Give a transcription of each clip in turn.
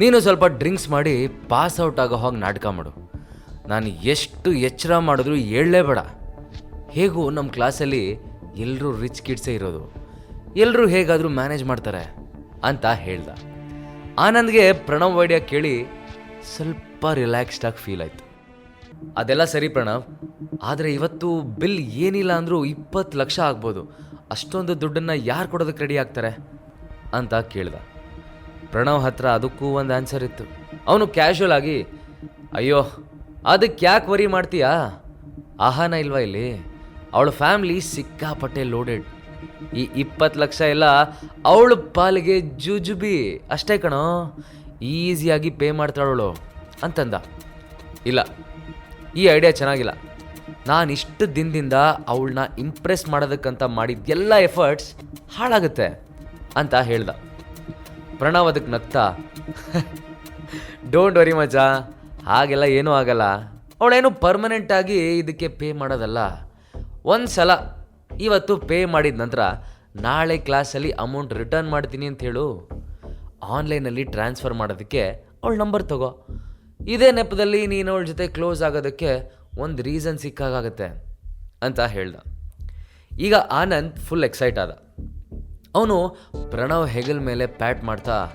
ನೀನು ಸ್ವಲ್ಪ ಡ್ರಿಂಕ್ಸ್ ಮಾಡಿ ಪಾಸ್ ಔಟ್ ಆಗೋ ಹಾಗೆ ನಾಟಕ ಮಾಡು. ನಾನು ಎಷ್ಟು ಎಚ್ಚರ ಮಾಡಿದ್ರು ಹೇಳಲೇಬೇಡ ಹೇಗೂ ನಮ್ಮ ಕ್ಲಾಸಲ್ಲಿ ಎಲ್ಲರೂ ರಿಚ್ ಕಿಡ್ಸೇ ಇರೋದು. ಎಲ್ಲರೂ ಹೇಗಾದರೂ ಮ್ಯಾನೇಜ್ ಮಾಡ್ತಾರೆ ಅಂತ ಹೇಳ್ದ. ಆನಂದ್ಗೆ ಪ್ರಣವ್ ವೈಡ್ಯ ಕೇಳಿ ಸ್ವಲ್ಪ ರಿಲ್ಯಾಕ್ಸ್ಡ್ ಆಗಿ ಫೀಲ್ ಆಯಿತು. ಅದೆಲ್ಲ ಸರಿ ಪ್ರಣವ್, ಆದರೆ ಇವತ್ತು ಬಿಲ್ ಏನಿಲ್ಲ ಅಂದರೂ ಇಪ್ಪತ್ತು ಲಕ್ಷ ಆಗ್ಬೋದು. ಅಷ್ಟೊಂದು ದುಡ್ಡನ್ನು ಯಾರು ಕೊಡೋದಕ್ಕೆ ರೆಡಿ ಆಗ್ತಾರೆ? ಅಂತ ಕೇಳ್ದ. ಪ್ರಣವ್ ಹತ್ರ ಅದಕ್ಕೂ ಒಂದು ಆನ್ಸರ್ ಇತ್ತು. ಅವನು ಕ್ಯಾಶುವಲ್ ಆಗಿ, ಅಯ್ಯೋ, ಅದಕ್ಕೆ ಯಾಕೆ ವರಿ ಮಾಡ್ತೀಯಾ? ಆಹಾನ ಇಲ್ವಾ ಇಲ್ಲಿ? ಅವಳ ಫ್ಯಾಮ್ಲಿ ಸಿಕ್ಕಾಪಟ್ಟೆ ಲೋಡೆಡ್ ಈ ಇಪ್ಪತ್ತು ಲಕ್ಷ ಎಲ್ಲ ಅವಳ ಪಾಲಿಗೆ ಜುಜುಬಿ. ಅಷ್ಟೇ ಕಣೋ, ಈಸಿಯಾಗಿ ಪೇ ಮಾಡ್ತಾಳವಳು ಅಂತಂದ. ಇಲ್ಲ, ಈ ಐಡಿಯಾ ಚೆನ್ನಾಗಿಲ್ಲ. ನಾನು ಇಷ್ಟು ದಿನದಿಂದ ಅವಳನ್ನ ಇಂಪ್ರೆಸ್ ಮಾಡೋದಕ್ಕಂತ ಮಾಡಿದ ಎಲ್ಲ ಎಫರ್ಟ್ಸ್ ಹಾಳಾಗುತ್ತೆ ಅಂತ ಹೇಳ್ದ. ಪ್ರಣವ್ ಅದಕ್ಕೆ ನಗ್ತಾ ಡೋಂಟ್ ವರಿ ಮಜ ಹಾಗೆಲ್ಲ ಏನೂ ಆಗಲ್ಲ. ಅವಳೇನು ಪರ್ಮನೆಂಟ್ ಆಗಿ ಇದಕ್ಕೆ ಪೇ ಮಾಡೋದಲ್ಲ. ಒಂದು ಸಲ ಇವತ್ತು ಪೇ ಮಾಡಿದ ನಂತರ ನಾಳೆ ಕ್ಲಾಸಲ್ಲಿ ಅಮೌಂಟ್ ರಿಟರ್ನ್ ಮಾಡ್ತೀನಿ ಅಂತ ಹೇಳು. ಆನ್ಲೈನಲ್ಲಿ ಟ್ರಾನ್ಸ್ಫರ್ ಮಾಡೋದಕ್ಕೆ ಅವಳ ನಂಬರ್ ತಗೋ. ಇದೇ ನೆಪದಲ್ಲಿ ನೀನು ಅವಳ ಜೊತೆ ಕ್ಲೋಸ್ ಆಗೋದಕ್ಕೆ ಒಂದು ರೀಸನ್ ಸಿಕ್ಕಾಗತ್ತೆ ಅಂತ ಹೇಳ್ದ. ಈಗ ಆನಂದ್ ಫುಲ್ ಎಕ್ಸೈಟ್ ಆದ. ಅವನು ಪ್ರಣವ್ ಹೆಗಲ್ ಮೇಲೆ ಪ್ಯಾಟ್ ಮಾಡ್ತಾ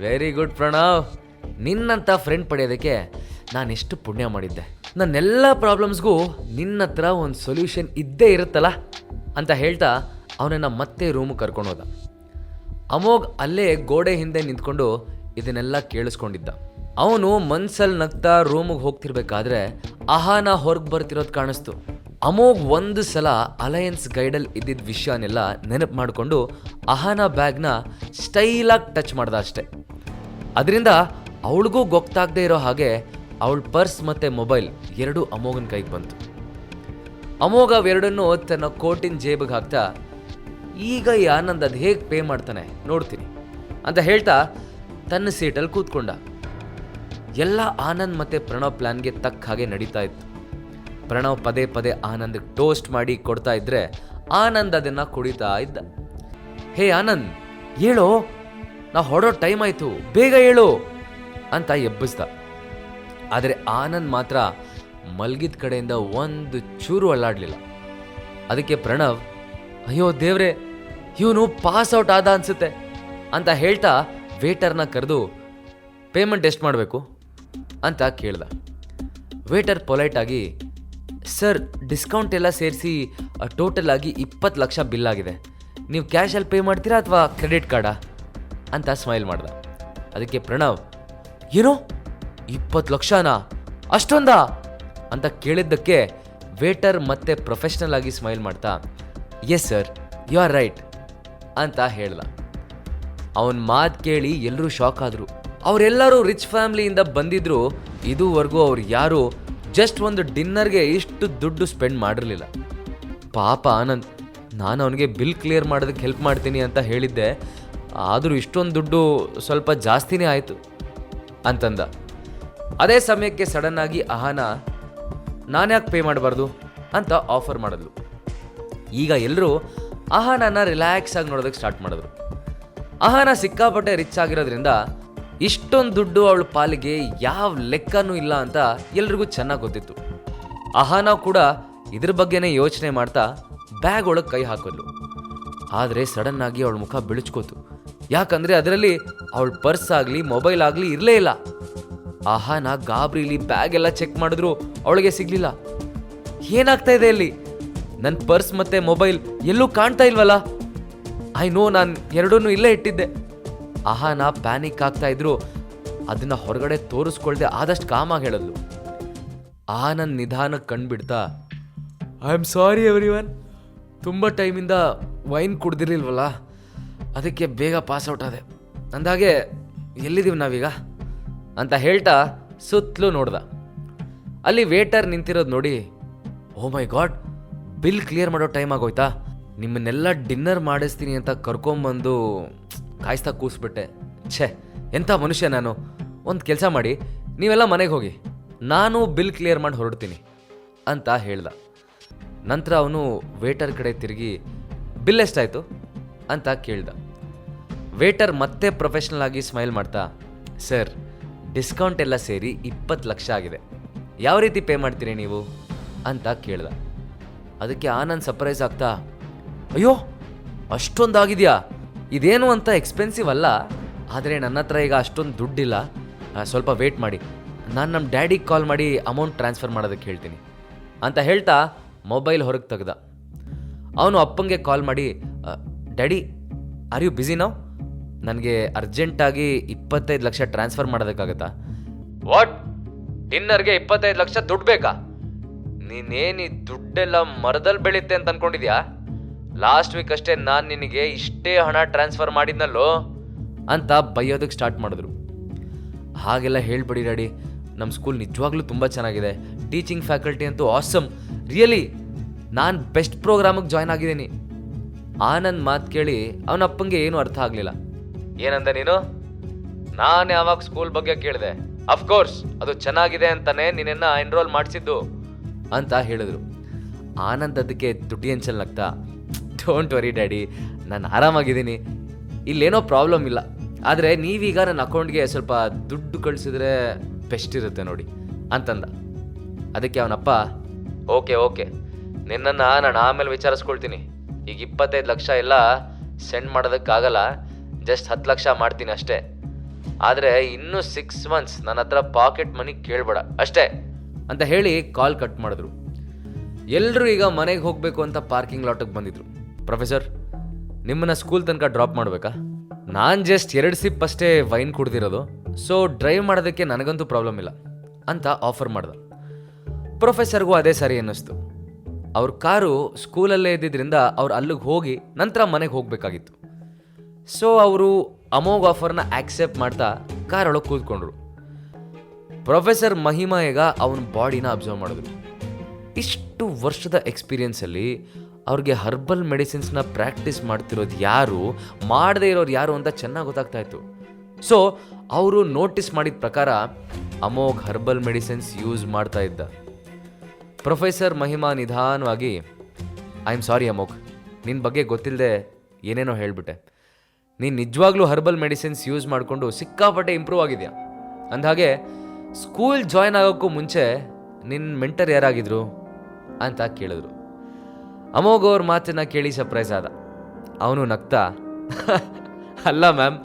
ವೆರಿ ಗುಡ್ ಪ್ರಣವ್. ನಿನ್ನಂಥ ಫ್ರೆಂಡ್ ಪಡೆಯೋದಕ್ಕೆ ನಾನು ಎಷ್ಟು ಪುಣ್ಯ ಮಾಡಿದ್ದೆ. ನನ್ನೆಲ್ಲ ಪ್ರಾಬ್ಲಮ್ಸ್ಗೂ ನಿನ್ನ ಹತ್ರ ಒಂದು ಸೊಲ್ಯೂಷನ್ ಇದ್ದೇ ಇರುತ್ತಲ್ಲ? ಅಂತ ಹೇಳ್ತಾ ಅವನನ್ನು ಮತ್ತೆ ರೂಮಿಗೆ ಕರ್ಕೊಂಡು ಹೋದ. ಅಮೋಘ್ ಅಲ್ಲೇ ಗೋಡೆ ಹಿಂದೆ ನಿಂತ್ಕೊಂಡು ಇದನ್ನೆಲ್ಲ ಕೇಳಿಸ್ಕೊಂಡಿದ್ದ. ಅವನು ಮನ್ಸಲ್ಲಿ ನಗ್ತಾ ರೂಮಿಗೆ ಹೋಗ್ತಿರ್ಬೇಕಾದ್ರೆ ಅಹಾನ ಹೊರಗೆ ಬರ್ತಿರೋದು ಕಾಣಿಸ್ತು. ಅಮೋಘ್ ಒಂದು ಸಲ ಅಲಯನ್ಸ್ ಗೈಡಲ್ಲಿ ಇದ್ದಿದ್ದ ವಿಷಯನೆಲ್ಲ ನೆನಪು ಮಾಡಿಕೊಂಡು ಅಹಾನ ಬ್ಯಾಗ್ನ ಸ್ಟೈಲಾಗಿ ಟಚ್ ಮಾಡ್ದ ಅಷ್ಟೆ. ಅದರಿಂದ ಅವಳಿಗೂ ಗೊತ್ತಾಗದೇ ಇರೋ ಹಾಗೆ ಅವಳ ಪರ್ಸ್ ಮತ್ತು ಮೊಬೈಲ್ ಎರಡೂ ಅಮೋಘನ ಕೈಗೆ ಬಂತು. ಅಮೋಘ ಅವೆರಡನ್ನು ತನ್ನ ಕೋಟಿನ ಜೇಬಿಗೆ ಹಾಕ್ತಾ, ಈಗ ಈ ಆನಂದ್ ಅದು ಹೇಗೆ ಪೇ ಮಾಡ್ತಾನೆ ನೋಡ್ತೀನಿ ಅಂತ ಹೇಳ್ತಾ ತನ್ನ ಸೀಟಲ್ಲಿ ಕೂತ್ಕೊಂಡ. ಎಲ್ಲ ಆನಂದ್ ಮತ್ತು ಪ್ರಣವ್ ಪ್ಲ್ಯಾನ್ಗೆ ತಕ್ಕ ಹಾಗೆ ನಡೀತಾ ಇತ್ತು. ಪ್ರಣವ್ ಪದೇ ಪದೇ ಆನಂದ್ ಟೋಸ್ಟ್ ಮಾಡಿ ಕೊಡ್ತಾ ಇದ್ರೆ ಆನಂದ್ ಅದನ್ನ ಕುಡಿತಾ ಇದ್ದ. ಹೇ ಆನಂದ್, ಹೇಳು? ನಾ ಹೊಡೋ ಟೈಮ್ ಆಯ್ತು, ಬೇಗ ಹೇಳು ಅಂತ ಎಬ್ಬಿಸ್ದ. ಆದರೆ ಆನಂದ್ ಮಾತ್ರ ಮಲ್ಗಿದ ಕಡೆಯಿಂದ ಒಂದು ಚೂರು ಅಲ್ಲಾಡಲಿಲ್ಲ. ಅದಕ್ಕೆ ಪ್ರಣವ್, ಅಯ್ಯೋ ದೇವ್ರೆ, ಇವನು ಪಾಸ್ ಔಟ್ ಆದ ಅನ್ಸುತ್ತೆ ಅಂತ ಹೇಳ್ತಾ ವೇಟರ್ನ ಕರೆದು ಪೇಮೆಂಟ್ ಎಷ್ಟು ಮಾಡಬೇಕು? ಅಂತ ಕೇಳ್ದ. ವೇಟರ್ ಪೊಲೈಟ್ ಆಗಿ ಸರ್ ಡಿಸ್ಕೌಂಟ್ ಎಲ್ಲ ಸೇರಿಸಿ ಟೋಟಲ್ ಆಗಿ ಇಪ್ಪತ್ತು ಲಕ್ಷ ಬಿಲ್ ಆಗಿದೆ. ನೀವು ಕ್ಯಾಶಲ್ಲಿ ಪೇ ಮಾಡ್ತೀರಾ ಅಥವಾ ಕ್ರೆಡಿಟ್ ಕಾರ್ಡಾ ಅಂತ ಸ್ಮೈಲ್ ಮಾಡ್ದ. ಅದಕ್ಕೆ ಪ್ರಣವ್, ಏನೋ? ಇಪ್ಪತ್ತು ಲಕ್ಷನಾ? ಅಷ್ಟೊಂದಾ? ಅಂತ ಕೇಳಿದ್ದಕ್ಕೆ ವೇಟರ್ ಮತ್ತೆ ಪ್ರೊಫೆಷ್ನಲ್ ಆಗಿ ಸ್ಮೈಲ್ ಮಾಡ್ತಾ yes sir you are right ಅಂತ ಹೇಳ್ದ. ಅವನ ಮಾತು ಕೇಳಿ ಎಲ್ಲರೂ ಶಾಕ್ ಆದರು. ಅವರೆಲ್ಲರೂ ರಿಚ್ ಫ್ಯಾಮ್ಲಿಯಿಂದ ಬಂದಿದ್ರು, ಇದುವರೆಗೂ ಅವ್ರು ಯಾರು ಜಸ್ಟ್ ಒಂದು ಡಿನ್ನರ್ಗೆ ಇಷ್ಟು ದುಡ್ಡು ಸ್ಪೆಂಡ್ ಮಾಡಿರಲಿಲ್ಲ. ಪಾಪ ಆನಂದ್ ನಾನು ಅವನಿಗೆ ಬಿಲ್ ಕ್ಲಿಯರ್ ಮಾಡೋದಕ್ಕೆ ಹೆಲ್ಪ್ ಮಾಡ್ತೀನಿ ಅಂತ ಹೇಳಿದ್ದೆ. ಆದರೂ ಇಷ್ಟೊಂದು ದುಡ್ಡು ಸ್ವಲ್ಪ ಜಾಸ್ತಿನೇ ಆಯಿತು ಅಂತಂದ. ಅದೇ ಸಮಯಕ್ಕೆ ಸಡನ್ನಾಗಿ ಆಹಾನ ನಾನು ಯಾಕೆ ಪೇ ಮಾಡಬಾರ್ದು? ಅಂತ ಆಫರ್ ಮಾಡಿದ್ಲು. ಈಗ ಎಲ್ಲರೂ ಆಹಾನನ ರಿಲ್ಯಾಕ್ಸ್ ಆಗಿ ನೋಡೋದಕ್ಕೆ ಸ್ಟಾರ್ಟ್ ಮಾಡಿದ್ರು. ಆಹಾನ ಸಿಕ್ಕಾಪಟ್ಟೆ ರಿಚ್ ಆಗಿರೋದ್ರಿಂದ ಇಷ್ಟೊಂದು ದುಡ್ಡು ಅವಳ ಪಾಲಿಗೆ ಯಾವ ಲೆಕ್ಕನೂ ಇಲ್ಲ ಅಂತ ಎಲ್ರಿಗೂ ಚೆನ್ನಾಗಿ ಗೊತ್ತಿತ್ತು. ಅಹಾನ ಕೂಡ ಇದ್ರ ಬಗ್ಗೆನೇ ಯೋಚನೆ ಮಾಡ್ತಾ ಬ್ಯಾಗ್ ಒಳಗೆ ಕೈ ಹಾಕಿದ್ಲು ಆದರೆ ಸಡನ್ ಆಗಿ ಅವಳ ಮುಖ ಬಿಳುಚ್ಕೋತು. ಯಾಕಂದ್ರೆ ಅದರಲ್ಲಿ ಅವಳ ಪರ್ಸ್ ಆಗಲಿ, ಮೊಬೈಲ್ ಆಗಲಿ ಇರಲೇ ಇಲ್ಲ. ಅಹಾನ ಗಾಬರಿಲಿ ಬ್ಯಾಗ್ ಎಲ್ಲ ಚೆಕ್ ಮಾಡಿದ್ರು ಅವಳಿಗೆ ಸಿಗ್ಲಿಲ್ಲ. ಏನಾಗ್ತಾ ಇದೆ ಇಲ್ಲಿ? ನನ್ನ ಪರ್ಸ್ ಮತ್ತೆ ಮೊಬೈಲ್ ಎಲ್ಲೂ ಕಾಣ್ತಾ ಇಲ್ವಲ್ಲ? ಐ ನೋ ನಾನು ಎರಡನ್ನೂ ಇಲ್ಲೇ ಇಟ್ಟಿದ್ದೆ. ಅಹಾನ ಪ್ಯಾನಿಕ್ ಆಗ್ತಾ ಇದ್ರು. ಅದನ್ನ ಹೊರಗಡೆ ತೋರಿಸ್ಕೊಳ್ದೆ ಆದಷ್ಟು ಕಾಮಾಗಿ ಹೇಳಿದ್ಲು ಆನಂದ್ ನಿಧಾನಕ್ಕೆ ಕಂಡುಬಿಡ್ತಾ I am sorry everyone ತುಂಬ ಟೈಮಿಂದ ವೈನ್ ಕುಡ್ದಿರ್ಲಿಲ್ವಲ್ಲ? ಅದಕ್ಕೆ ಬೇಗ ಪಾಸ್ ಔಟ್ ಆದೆ. ಅಂದಾಗೆ ಎಲ್ಲಿದ್ದೀವಿ ನಾವೀಗ? ಅಂತ ಹೇಳ್ತಾ ಸುತ್ತಲೂ ನೋಡ್ದ. ಅಲ್ಲಿ ವೇಟರ್ ನಿಂತಿರೋದು ನೋಡಿ, oh my god, bill clear ಮಾಡೋ ಟೈಮ್ ಆಗೋಯ್ತಾ? ನಿಮ್ಮನ್ನೆಲ್ಲ ಡಿನ್ನರ್ ಮಾಡಿಸ್ತೀನಿ ಅಂತ ಕರ್ಕೊಂಬಂದು ಕಾಯಿಸ್ತಾ ಕೂಸ್ಬಿಟ್ಟೆ. ಛೇ, ಎಂಥ ಮನುಷ್ಯ ನಾನು? ಒಂದು ಕೆಲಸ ಮಾಡಿ, ನೀವೆಲ್ಲ ಮನೆಗೆ ಹೋಗಿ, ನಾನು ಬಿಲ್ ಕ್ಲಿಯರ್ ಮಾಡಿ ಹೊರಡ್ತೀನಿ ಅಂತ ಹೇಳ್ದ. ನಂತರ ಅವನು ವೇಟರ್ ಕಡೆ ತಿರುಗಿ, ಬಿಲ್ ಎಷ್ಟಾಯಿತು? ಅಂತ ಕೇಳ್ದ. ವೇಟರ್ ಮತ್ತೆ ಪ್ರೊಫೆಷ್ನಲ್ ಆಗಿ ಸ್ಮೈಲ್ ಮಾಡ್ತಾ, ಸರ್, ಡಿಸ್ಕೌಂಟ್ ಎಲ್ಲ ಸೇರಿ ಇಪ್ಪತ್ತು ಲಕ್ಷ ಆಗಿದೆ. ಯಾವ ರೀತಿ ಪೇ ಮಾಡ್ತೀರಿ ನೀವು? ಅಂತ ಕೇಳ್ದ. ಅದಕ್ಕೆ ಆನಂದ್ ಸರ್ಪ್ರೈಸ್ ಆಗ್ತಾ, ಅಯ್ಯೋ, ಅಷ್ಟೊಂದಾಗಿದೆಯಾ? ಇದೇನು ಅಂತ ಎಕ್ಸ್ಪೆನ್ಸಿವ್ ಅಲ್ಲ, ಆದರೆ ನನ್ನ ಹತ್ರ ಈಗ ಅಷ್ಟೊಂದು ದುಡ್ಡಿಲ್ಲ. ಸ್ವಲ್ಪ ವೇಟ್ ಮಾಡಿ. ನಾನು ನಮ್ಮ ಡ್ಯಾಡಿಗೆ ಕಾಲ್ ಮಾಡಿ ಅಮೌಂಟ್ ಟ್ರಾನ್ಸ್ಫರ್ ಮಾಡೋದಕ್ಕೆ ಹೇಳ್ತೀನಿ. ಅಂತ ಹೇಳ್ತಾ ಮೊಬೈಲ್ ಹೊರಗೆ ತೆಗ್ದ. ಅವನು ಅಪ್ಪಂಗೆ ಕಾಲ್ ಮಾಡಿ ಡ್ಯಾಡಿ ಆರ್ ಯು ಬ್ಯುಸಿ ನಾವು ನನಗೆ ಅರ್ಜೆಂಟಾಗಿ ಇಪ್ಪತ್ತೈದು ಲಕ್ಷ ಟ್ರಾನ್ಸ್ಫರ್ ಮಾಡೋದಕ್ಕಾಗತ್ತಾ? ವಾಟ್ ಡಿನ್ನರ್ಗೆ ಇಪ್ಪತ್ತೈದು ಲಕ್ಷ ದುಡ್ಡು ಬೇಕಾ? ನೀನೇನು ಈ ದುಡ್ಡೆಲ್ಲ ಮರದಲ್ಲಿ ಬೆಳೆಯುತ್ತೆ ಅಂತ ಅನ್ಕೊಂಡಿದ್ಯಾ? ಲಾಸ್ಟ್ ವೀಕ್ ಅಷ್ಟೇ ನಾನು ನಿನಗೆ ಇಷ್ಟೇ ಹಣ ಟ್ರಾನ್ಸ್ಫರ್ ಮಾಡಿದ್ನಲ್ಲೋ ಅಂತ ಬೈಯೋದಕ್ಕೆ ಸ್ಟಾರ್ಟ್ ಮಾಡಿದ್ರು. ಹಾಗೆಲ್ಲ ಹೇಳ್ಬಿಡಿ ಡ್ಯಾಡಿ ನಮ್ಮ ಸ್ಕೂಲ್ ನಿಜವಾಗ್ಲೂ ತುಂಬ ಚೆನ್ನಾಗಿದೆ. ಟೀಚಿಂಗ್ ಫ್ಯಾಕಲ್ಟಿ ಅಂತೂ ಆಸಮ್. ರಿಯಲಿ ನಾನು ಬೆಸ್ಟ್ ಪ್ರೋಗ್ರಾಮಿಗೆ ಜಾಯ್ನ್ ಆಗಿದ್ದೀನಿ. ಆನಂದ್ ಮಾತು ಕೇಳಿ ಅವನ ಅಪ್ಪಂಗೆ ಏನೂ ಅರ್ಥ ಆಗಲಿಲ್ಲ. ಏನಂದ ನೀನು? ನಾನು ಯಾವಾಗ ಸ್ಕೂಲ್ ಬಗ್ಗೆ ಕೇಳಿದೆ. ಅಫ್ಕೋರ್ಸ್ ಅದು ಚೆನ್ನಾಗಿದೆ ಅಂತಾನೆ ನಿನ್ನ ಎನ್ರೋಲ್ ಮಾಡಿಸಿದ್ದು ಅಂತ ಹೇಳಿದ್ರು. ಆನಂದ್ ಅದಕ್ಕೆ ತುಟಿ ಅಂಚಲ್ ಡೋಂಟ್ ವರಿ ಡ್ಯಾಡಿ ನಾನು ಆರಾಮಾಗಿದ್ದೀನಿ. ಇಲ್ಲೇನೋ ಪ್ರಾಬ್ಲಮ್ ಇಲ್ಲ. ಆದರೆ ನೀವೀಗ ನನ್ನ ಅಕೌಂಟ್ಗೆ ಸ್ವಲ್ಪ ದುಡ್ಡು ಕಳಿಸಿದ್ರೆ ಬೆಸ್ಟ್ ಇರುತ್ತೆ ನೋಡಿ ಅಂತಂದ. ಅದಕ್ಕೆ ಅವನಪ್ಪ ಓಕೆ ಓಕೆ ನಿನ್ನನ್ನು ನಾನು ಆಮೇಲೆ ವಿಚಾರಿಸ್ಕೊಳ್ತೀನಿ. ಈಗ ಇಪ್ಪತ್ತೈದು ಲಕ್ಷ ಎಲ್ಲ ಸೆಂಡ್ ಮಾಡೋದಕ್ಕಾಗಲ್ಲ. ಜಸ್ಟ್ ಹತ್ತು ಲಕ್ಷ ಮಾಡ್ತೀನಿ ಅಷ್ಟೇ. ಆದರೆ ಇನ್ನೂ ಸಿಕ್ಸ್ ಮಂತ್ಸ್ ನನ್ನ ಹತ್ರ ಪಾಕೆಟ್ ಮನಿ ಕೇಳಬೇಡ. ಅಷ್ಟೇ. ಅಂತ ಹೇಳಿ ಕಾಲ್ ಕಟ್ ಮಾಡಿದ್ರು. ಎಲ್ಲರೂ ಈಗ ಮನೆಗೆ ಹೋಗಬೇಕು ಅಂತ ಪಾರ್ಕಿಂಗ್ ಲಾಟಿಗೆ ಬಂದಿದ್ರು. ಪ್ರೊಫೆಸರ್, ನಿಮ್ಮನ್ನ ಸ್ಕೂಲ್ ತನಕ ಡ್ರಾಪ್ ಮಾಡಬೇಕಾ? ನಾನು ಜಸ್ಟ್ ಎರಡು ಸಿಪ್ ಅಷ್ಟೇ ವೈನ್ ಕುಡ್ದಿರೋದು ಸೊ ಡ್ರೈವ್ ಮಾಡೋದಕ್ಕೆ ನನಗಂತೂ ಪ್ರಾಬ್ಲಮ್ ಇಲ್ಲ ಅಂತ ಆಫರ್ ಮಾಡ್ದ. ಪ್ರೊಫೆಸರ್ಗೂ ಅದೇ ಸರಿ ಅನ್ನಿಸ್ತು. ಅವ್ರ ಕಾರು ಸ್ಕೂಲಲ್ಲೇ ಇದ್ದಿದ್ದರಿಂದ ಅವ್ರು ಅಲ್ಲಿಗೆ ಹೋಗಿ ನಂತರ ಮನೆಗೆ ಹೋಗಬೇಕಾಗಿತ್ತು. ಸೊ ಅವರು ಅಮೋಘ್ ಆಫರ್ನ ಆಕ್ಸೆಪ್ಟ್ ಮಾಡ್ತಾ ಕಾರ್ ಒಳಗೆ ಕೂತ್ಕೊಂಡ್ರು. ಪ್ರೊಫೆಸರ್ ಮಹಿಮಾ ಈಗ ಅವನ ಬಾಡಿನ ಅಬ್ಸರ್ವ್ ಮಾಡಿದ್ರು. ಇಷ್ಟು ವರ್ಷದ ಎಕ್ಸ್ಪೀರಿಯನ್ಸಲ್ಲಿ ಅವ್ರಿಗೆ ಹರ್ಬಲ್ ಮೆಡಿಸಿನ್ಸ್ನ ಪ್ರಾಕ್ಟೀಸ್ ಮಾಡ್ತಿರೋದು ಯಾರು, ಮಾಡದೇ ಇರೋರು ಯಾರು ಅಂತ ಚೆನ್ನಾಗಿ ಗೊತ್ತಾಗ್ತಾ ಇತ್ತು. ಸೊ ಅವರು ನೋಟಿಸ್ ಮಾಡಿದ ಪ್ರಕಾರ ಅಮೋಘ್ ಹರ್ಬಲ್ ಮೆಡಿಸಿನ್ಸ್ ಯೂಸ್ ಮಾಡ್ತಾ ಇದ್ದ. ಪ್ರೊಫೆಸರ್ ಮಹಿಮಾ ನಿಧಾನವಾಗಿ ಐ ಆಮ್ ಸಾರಿ ಅಮೋಘ್ ನಿನ್ನ ಬಗ್ಗೆ ಗೊತ್ತಿಲ್ಲದೆ ಏನೇನೋ ಹೇಳಿಬಿಟ್ಟೆ. ನೀನು ನಿಜವಾಗ್ಲೂ ಹರ್ಬಲ್ ಮೆಡಿಸಿನ್ಸ್ ಯೂಸ್ ಮಾಡಿಕೊಂಡು ಸಿಕ್ಕಾಪಟ್ಟೆ ಇಂಪ್ರೂವ್ ಆಗಿದೆಯಾ? ಅಂದಹಾಗೆ ಸ್ಕೂಲ್ ಜಾಯ್ನ್ ಆಗೋಕ್ಕೂ ಮುಂಚೆ ನಿನ್ನ ಮೆಂಟರ್ ಯಾರಾಗಿದ್ರು? ಅಂತ ಕೇಳಿದ್ರು. ಅಮೋಘ್ ಅವ್ರ ಮಾತನ್ನ ಕೇಳಿ ಸರ್ಪ್ರೈಸ್ ಆದ. ಅವನು ನಗ್ತಾ, ಅಲ್ಲ ಮ್ಯಾಮ್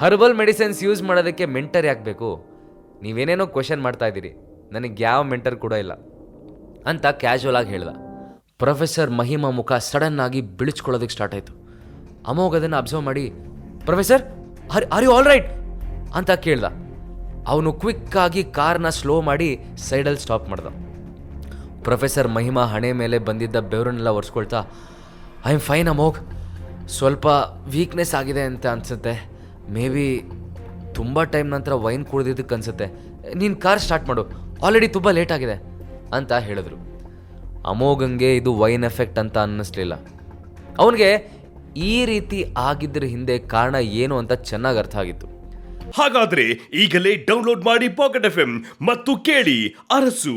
ಹರ್ಬಲ್ ಮೆಡಿಸಿನ್ಸ್ ಯೂಸ್ ಮಾಡೋದಕ್ಕೆ ಮೆಂಟರ್ ಯಾಕೆ ಬೇಕು? ನೀವೇನೇನೋ ಕ್ವಶನ್ ಮಾಡ್ತಾ ಇದ್ದೀರಿ. ನನಗೆ ಯಾವ ಮೆಂಟರ್ ಕೂಡ ಇಲ್ಲ. ಅಂತ ಕ್ಯಾಶುವಲ್ ಆಗಿ ಹೇಳ್ದ. ಪ್ರೊಫೆಸರ್ ಮಹಿಮಾ ಮುಖ ಸಡನ್ ಆಗಿ ಬಿಳಿಸ್ಕೊಳ್ಳೋದಕ್ಕೆ ಸ್ಟಾರ್ಟ್ ಆಯಿತು. ಅಮೋಘ್ ಅದನ್ನು ಅಬ್ಸರ್ವ್ ಮಾಡಿ professor are are you all right ಅಂತ ಕೇಳ್ದ. ಅವನು ಕ್ವಿಕ್ಕಾಗಿ ಕಾರ್ನ ಸ್ಲೋ ಮಾಡಿ ಸೈಡಲ್ಲಿ ಸ್ಟಾಪ್ ಮಾಡ್ದ. ಪ್ರೊಫೆಸರ್ ಮಹಿಮಾ ಹಣೆ ಮೇಲೆ ಬಂದಿದ್ದ ಬೆವರನ್ನೆಲ್ಲ ಒರೆಸ್ಕೊಳ್ತಾ, ಐ ಆಮ್ ಫೈನ್ ಅಮೋಗ್ ಸ್ವಲ್ಪ ವೀಕ್ನೆಸ್ ಆಗಿದೆ ಅಂತ ಅನಿಸುತ್ತೆ. ಮೇ ಬಿ ತುಂಬ ಟೈಮ್ ನಂತರ ವೈನ್ ಕುಡಿದಿದ್ದಕ್ಕೆ ಅನಿಸುತ್ತೆ. ನೀನು ಕಾರ್ ಸ್ಟಾರ್ಟ್ ಮಾಡು. ಆಲ್ರೆಡಿ ತುಂಬ ಲೇಟ್ ಆಗಿದೆ, ಅಂತ ಹೇಳಿದ್ರು. ಅಮೋಘಂಗೆ ಇದು ವೈನ್ ಎಫೆಕ್ಟ್ ಅಂತ ಅನ್ನಿಸ್ಲಿಲ್ಲ. ಅವನಿಗೆ ಈ ರೀತಿ ಆಗಿದ್ದರ ಹಿಂದೆ ಕಾರಣ ಏನು ಅಂತ ಚೆನ್ನಾಗಿ ಅರ್ಥ ಆಗಿತ್ತು. ಹಾಗಾದ್ರೆ ಈಗಲೇ ಡೌನ್ಲೋಡ್ ಮಾಡಿ ಪಾಕೆಟ್ ಎಫ್ ಮತ್ತು ಕೇಳಿ ಅರಸು.